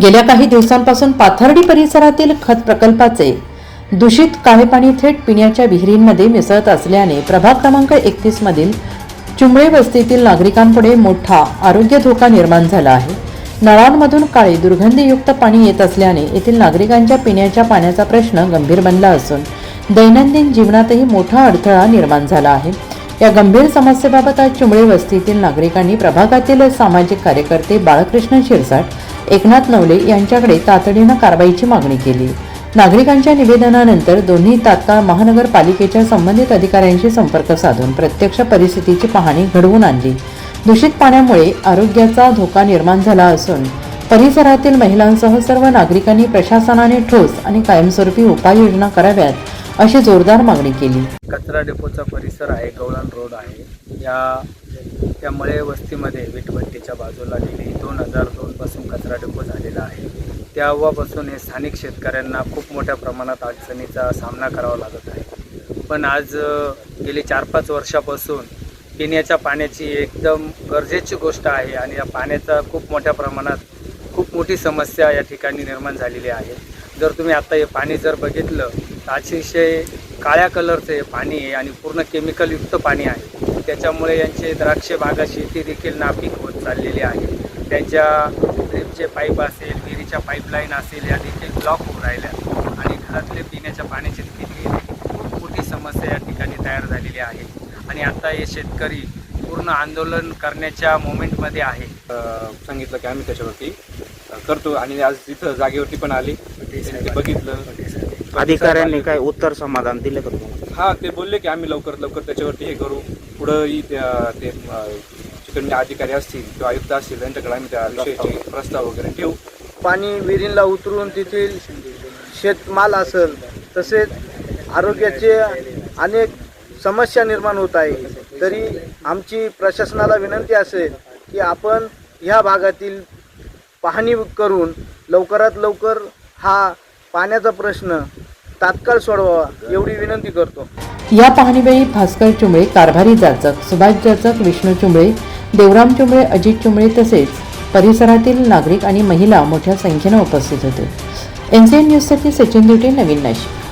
गेल्या काही दिवसांपासून पाथर्डी परिसरातील खत प्रकल्पाचे दूषित काळे पाणी थेट पिण्याच्या विहिरींमध्ये मिसळत असल्याने प्रभाग क्रमांक एकतीस मधील चुंबळे वस्तीतील नागरिकांपुढे मोठा आरोग्य धोका निर्माण झाला आहे. नळांमधून काळे दुर्गंधीयुक्त पाणी येत असल्याने येथील नागरिकांच्या पिण्याच्या पाण्याचा प्रश्न गंभीर बनला असून दैनंदिन जीवनातही मोठा अडथळा निर्माण झाला आहे. या गंभीर समस्येबाबत आज चुंबळे वस्तीतील नागरिकांनी प्रभागातील सामाजिक कार्यकर्ते बाळकृष्ण शिरसाट एकनाथ नवले यांच्याकडे तातडीनं कारवाईची मागणी केली. नागरिकांच्या निवेदनानंतर दोन्ही तात्काळ महानगरपालिकेच्या संबंधित अधिकाऱ्यांशी संपर्क साधून प्रत्यक्ष परिस्थितीची पाहणी घडवून आणली. दूषित पाण्यामुळे आरोग्याचा धोका निर्माण झाला असून परिसरातील महिलांसह सर्व नागरिकांनी प्रशासनाने ठोस आणि कायमस्वरूपी उपाययोजना कराव्यात अशी जोरदार मागणी केली. कचरा डेपोचा परिसर आहे गवळण रोड आहे. या त्यामुळे वस्तीमध्ये विटभट्टीच्या बाजूला गेली. दोन हजार दोनपासून कचरा डेपो झालेला आहे. तेव्हापासून हे स्थानिक शेतकऱ्यांना खूप मोठ्या प्रमाणात अडचणीचा सामना करावा लागत आहे. पण आज गेली चार पाच वर्षापासून पिण्याच्या पाण्याची एकदम गरजेची गोष्ट आहे आणि या पाण्याचा खूप मोठ्या प्रमाणात खूप मोठी समस्या या ठिकाणी निर्माण झालेली आहे. जर तुम्ही आता हे पाणी जर बघितलं तर अतिशय काळ्या कलरचं हे पाणी आहे आणि पूर्ण केमिकलयुक्त पाणी आहे. त्याच्यामुळे यांचे द्राक्ष बागा शेती देखील नापीक होत चाललेली आहे. त्यांच्या ड्रीपचे पाईप असेल विहिरीच्या पाईपलाईन असेल या देखील ब्लॉक होऊन राहिल्या. आणि घरातले पिण्याच्या पाण्याची देखील खूप मोठी समस्या या ठिकाणी तयार झालेली आहे. आणि आता हे शेतकरी पूर्ण आंदोलन करण्याच्या मोमेंटमध्ये आहे. सांगितलं की आम्ही त्याच्यावरती करतो आणि आज तिथं जागेवरती पण आली. त्यांनी बघितलं. अधिकाऱ्यांनी काय उत्तर समाधान दिले का तुम्हाला? हा ते बोलले की आम्ही लवकर लवकर त्याच्यावरती हे करू. पुढंही त्या ते चिकन अधिकारी असतील किंवा आयुक्त असतील त्यांच्याकडे आम्ही त्या विषयीचे प्रस्ताव वगैरे ठेवू. पाणी विहिरीला उतरून तेथील शेतमाल असेल तसेच आरोग्याचे अनेक समस्या निर्माण होत आहे तरी आमची प्रशासनाला विनंती असेल की आपण ह्या भागातील पाहणी करून लवकरात लवकर हा पाण्याचा प्रश्न तात्काळ सोडवावा एवढी विनंती करतो. या पाहणीवेळी भास्कर चुंबळे कारभारी जाचक सुभाष जाचक विष्णू चुंबळे देवराम चुंबळे अजित चुंबळे तसेच परिसरातील नागरिक आणि महिला मोठ्या संख्येनं उपस्थित होते. एन सी एन न्यूजसाठी सचिन दिवटे नवीन नाशिक.